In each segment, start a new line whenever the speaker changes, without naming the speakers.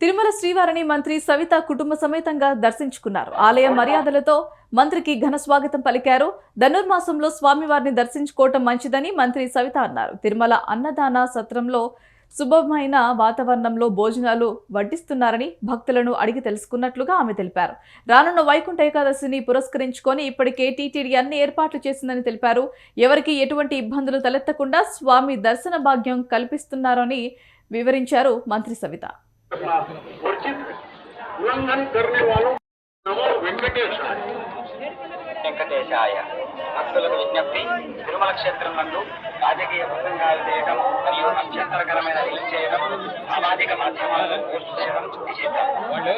తిరుమల శ్రీవారిని మంత్రి సవిత కుటుంబ సమేతంగా దర్శించుకున్నారు. ఆలయ మర్యాదలతో మంత్రికి ఘన స్వాగతం పలికారు. ధనుర్మాసంలో స్వామివారిని దర్శించుకోవటం మంచిదని మంత్రి సవిత అన్నారు. తిరుమల అన్నదాన సత్రంలో శుభమైన వాతావరణంలో భోజనాలు వడ్డిస్తున్నారని భక్తులను అడిగి తెలుసుకున్నట్లుగా ఆమె తెలిపారు. రానున్న వైకుంఠ ఏకాదశిని పురస్కరించుకొని ఇప్పటికే టీటీడీ అన్ని ఏర్పాట్లు చేసిందని తెలిపారు. ఎవరికి ఎటువంటి ఇబ్బందులు తలెత్తకుండా స్వామి దర్శన భాగ్యం కల్పిస్తున్నారని వివరించారు మంత్రి సవిత.
वर्जित उल्लंघन करने वालों नमो वेंकटेश
వెంకటేశాయ భక్తులకు విజ్ఞప్తి తిరుమల క్షేత్రం నందు రాజకీయ ప్రసంగాలు చేయడం మరియు అభ్యంతరకరమైన రీల్ చేయడం సామాజిక మాధ్యమాలను పోస్ట్ చేయడం నిషేధం వాళ్ళు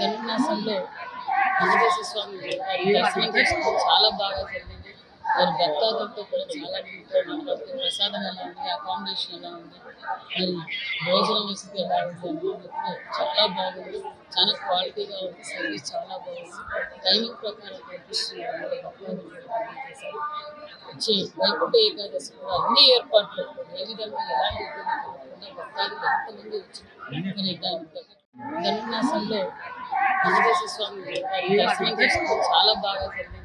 ధనుర్మాసంలో వెంకటేశ్వర స్వామి దర్శనం చేసుకోవడం చాలా బాగా జరిగింది. వారి భక్తాదులతో కూడా చాలా మాట్లాడుతూ ప్రసాదం ఎలా ఉంది అకామిడేషన్ ఎలా ఉంది మరి భోజనం వసతి ఎలా ఉంది చాలా బాగుంది. చాలా క్వాలిటీగా ఉంది సర్వీస్ చాలా బాగుంది. టైమింగ్ ప్రకారం కనిపిస్తున్నారు వచ్చే వైకుంఠ ఏకాదశి కూడా అన్ని ఏర్పాట్లు ఏ విధంగా ఎలాంటి ఇబ్బంది కలగకుండా భక్తాదులు ఎంతమంది వచ్చినా మరి దాని ధనుర్మాసంలో స్వామి. దర్శనం చాలా బాగా జరిగింది.